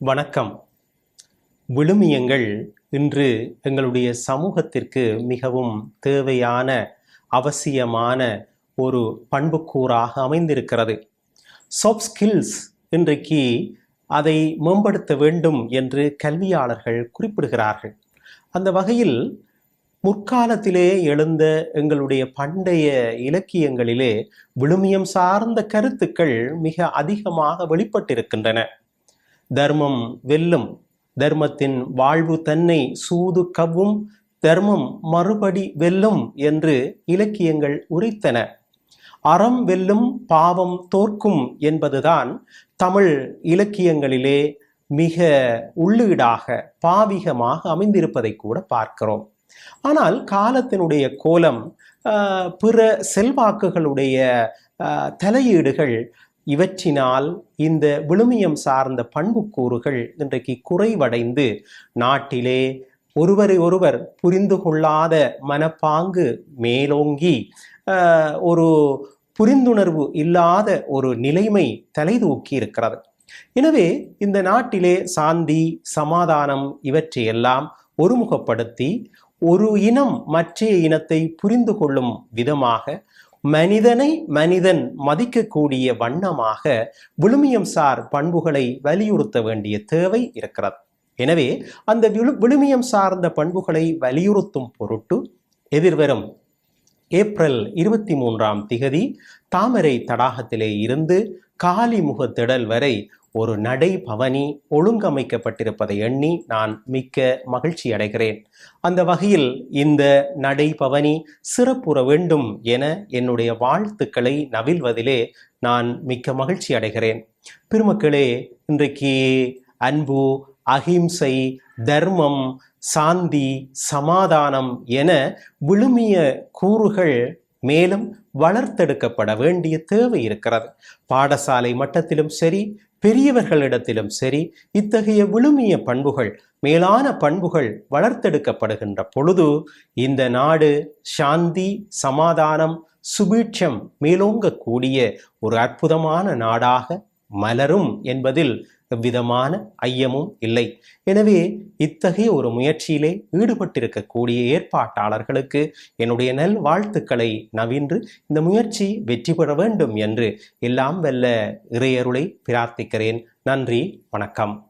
வணக்கம். விழுமியங்கள் இன்று எங்களுடைய சமூகத்திற்கு மிகவும் தேவையான அவசியமான ஒரு பண்புக்கூறாக அமைந்திருக்கிறது. சாஃப்ட் ஸ்கில்ஸ் இன்றைக்கு அதை மேம்படுத்த வேண்டும் என்று கல்வியாளர்கள் குறிப்பிடுகிறார்கள். அந்த வகையில் முற்காலத்திலே எழுந்த எங்களுடைய பண்டைய இலக்கியங்களிலே விழுமியம் சார்ந்த கருத்துக்கள் மிக அதிகமாக வெளிப்பட்டிருக்கின்றன. தர்மம் வெல்லும். தர்மத்தின் வாழ்வு தன்னை சூது கவ்வும் தர்மம் மறுபடி வெல்லும் என்று இலக்கியங்கள் உரைத்தன. அறம் வெல்லும் பாவம் தோற்கும் என்பதுதான் தமிழ் இலக்கியங்களிலே மிக உள்ளீடாக பாவிகமாக அமைந்திருப்பதை கூட பார்க்கிறோம். ஆனால் காலத்தினுடைய கோலம் பிற செல்வாக்குகளுடைய தலையீடுகள் இவற்றினால் இந்த விழுமியம் சார்ந்த பண்புக்கூறுகள் இன்றைக்கு குறைவடைந்து நாட்டிலே ஒருவரை ஒருவர் புரிந்து கொள்ளாத மனப்பாங்கு மேலோங்கி ஒரு புரிந்துணர்வு இல்லாத ஒரு நிலைமை தலைதூக்கி இருக்கிறது. எனவே இந்த நாட்டிலே சாந்தி சமாதானம் இவற்றையெல்லாம் ஒருமுகப்படுத்தி ஒரு இனம் மற்ற இனத்தை புரிந்து கொள்ளும் விதமாக மனிதனை மனிதன் மதிக்கக்கூடிய வண்ணமாக விழுமியம் சார் பண்புகளை வலியுறுத்த வேண்டிய தேவை இருக்கிறது. எனவே அந்த விழு விழுமியம் சார்ந்த பண்புகளை வலியுறுத்தும் பொருட்டு எதிர்வரும் ஏப்ரல் இருபத்தி மூன்றாம் திகதி தாமரை தடாகத்திலே இருந்து காலி முகத்திடல் வரை ஒரு நடை பவனி ஒழுங்கமைக்கப்பட்டிருப்பதை எண்ணி நான் மிக்க மகிழ்ச்சி அடைகிறேன் அந்த வகையில் இந்த நடை பவனி சிறப்புற வேண்டும் என என்னுடைய வாழ்த்துக்களை நவில்வதிலே நான் மிக்க மகிழ்ச்சி அடைகிறேன் பெருமக்களே இன்றைக்கு அன்பு அகிம்சை தர்மம் சாந்தி சமாதானம் என விழுமிய கூறுகள் மேலும் வளர்த்தெடுக்கப்பட வேண்டிய தேவை இருக்கிறது. பாடசாலை மட்டத்திலும் சரி பெரியவர்களிடத்திலும் சரி இத்தகைய விழுமிய பண்புகள் மேலான பண்புகள் வளர்த்தெடுக்கப்படுகின்ற பொழுது இந்த நாடு சாந்தி சமாதானம் சுபீட்சம் மேலோங்கக்கூடிய ஒரு அற்புதமான நாடாக மலரும் என்பதில் எவ்விதமான ஐயமும் இல்லை. எனவே இத்தகைய ஒரு முயற்சியிலே ஈடுபட்டிருக்கக்கூடிய ஏற்பாட்டாளர்களுக்கு என்னுடைய நல் வாழ்த்துக்களை நவின்று இந்த முயற்சி வெற்றி பெற வேண்டும் என்று எல்லாம் வெல்ல இறையருளை பிரார்த்திக்கிறேன். நன்றி வணக்கம்.